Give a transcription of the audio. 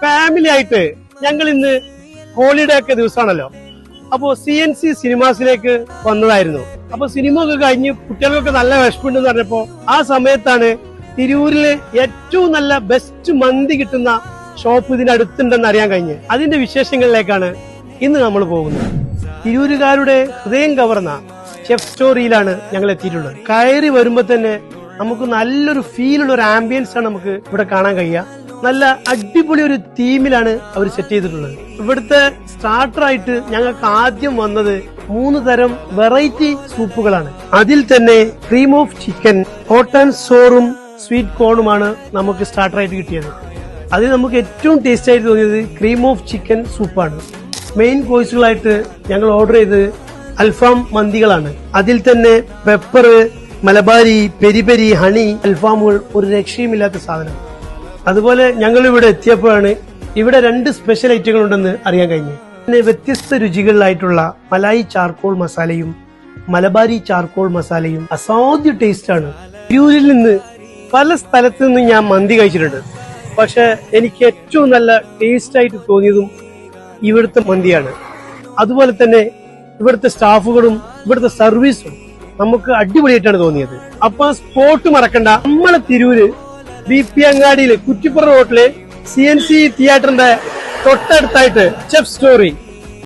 Family ആയിട്ട് ഞങ്ങൾ ഇന്ന് ഹോളിഡേ ഒക്കെ ദിവസമാണല്ലോ. അപ്പോ സി എൻ സി സിനിമാസിലേക്ക് വന്നതായിരുന്നു. അപ്പൊ സിനിമ ഒക്കെ കഴിഞ്ഞ് കുട്ടികൾക്കൊക്കെ നല്ല വിഷമുണ്ടെന്ന് പറഞ്ഞപ്പോ ആ സമയത്താണ് തിരൂരിൽ ഏറ്റവും നല്ല ബെസ്റ്റ് മന്തി കിട്ടുന്ന ഷോപ്പ് ഇതിനടുത്തുണ്ടെന്ന് അറിയാൻ കഴിഞ്ഞ്. അതിന്റെ വിശേഷങ്ങളിലേക്കാണ് ഇന്ന് നമ്മൾ പോകുന്നത്. തിരൂരുകാരുടെ ഹൃദയം കവർന്ന ചെഫ് സ്റ്റോറിയിലാണ് ഞങ്ങൾ എത്തിയിട്ടുള്ളത്. കയറി വരുമ്പോ തന്നെ നമുക്ക് നല്ലൊരു ഫീലുള്ള ഒരു ആംബിയൻസ് ആണ് നമുക്ക് ഇവിടെ കാണാൻ കഴിയുക. നല്ല അടിപൊളി ഒരു തീമിലാണ് അവർ സെറ്റ് ചെയ്തിട്ടുള്ളത്. ഇവിടുത്തെ സ്റ്റാർട്ടറായിട്ട് ഞങ്ങൾക്ക് ആദ്യം വന്നത് മൂന്ന് തരം വെറൈറ്റി സൂപ്പുകളാണ് അതിൽ തന്നെ ക്രീം ഓഫ് ചിക്കൻ ആൻഡ് സോറും സ്വീറ്റ് കോണുമാണ് നമുക്ക് സ്റ്റാർട്ടറായിട്ട് കിട്ടിയത്. അതിൽ നമുക്ക് ഏറ്റവും ടേസ്റ്റ് ആയിട്ട് തോന്നിയത് ക്രീം ഓഫ് ചിക്കൻ സൂപ്പാണ് മെയിൻ കോഴ്സുകളായിട്ട് ഞങ്ങൾ ഓർഡർ ചെയ്ത് അൽഫാം മന്തികളാണ്. അതിൽ തന്നെ pepper Malabari peri peri honey അൽഫാമുകൾ ഒരു രക്ഷയുമില്ലാത്ത സാധനം. അതുപോലെ ഞങ്ങൾ ഇവിടെ എത്തിയപ്പോഴാണ് ഇവിടെ രണ്ട് സ്പെഷ്യൽ ഐറ്റങ്ങൾ ഉണ്ടെന്ന് അറിയാൻ കഴിഞ്ഞു പിന്നെ വ്യത്യസ്ത രുചികളിലായിട്ടുള്ള മലായി ചാർക്കോൾ മസാലയും മലബാരി ചാർക്കോൾ മസാലയും അസാധ്യ ടേസ്റ്റ് ആണ്. തിരൂരിൽ നിന്ന് പല സ്ഥലത്ത് നിന്ന് ഞാൻ മന്തി കഴിച്ചിട്ടുണ്ട്. പക്ഷെ എനിക്ക് ഏറ്റവും നല്ല ടേസ്റ്റ് ആയിട്ട് തോന്നിയതും ഇവിടുത്തെ മന്തിയാണ്. അതുപോലെ തന്നെ ഇവിടുത്തെ സ്റ്റാഫുകളും ഇവിടുത്തെ സർവീസും നമുക്ക് അടിപൊളിയായിട്ടാണ് തോന്നിയത്. അപ്പൊ സ്പോട്ട് മറക്കണ്ട. നമ്മളെ തിരൂര് ബി പി അങ്ങാടിയിൽ കുറ്റിപ്പുറ റോട്ടിലെ സി എൻ സി തിയേറ്ററിന്റെ തൊട്ടടുത്തായിട്ട് ചെഫ് സ്റ്റോറി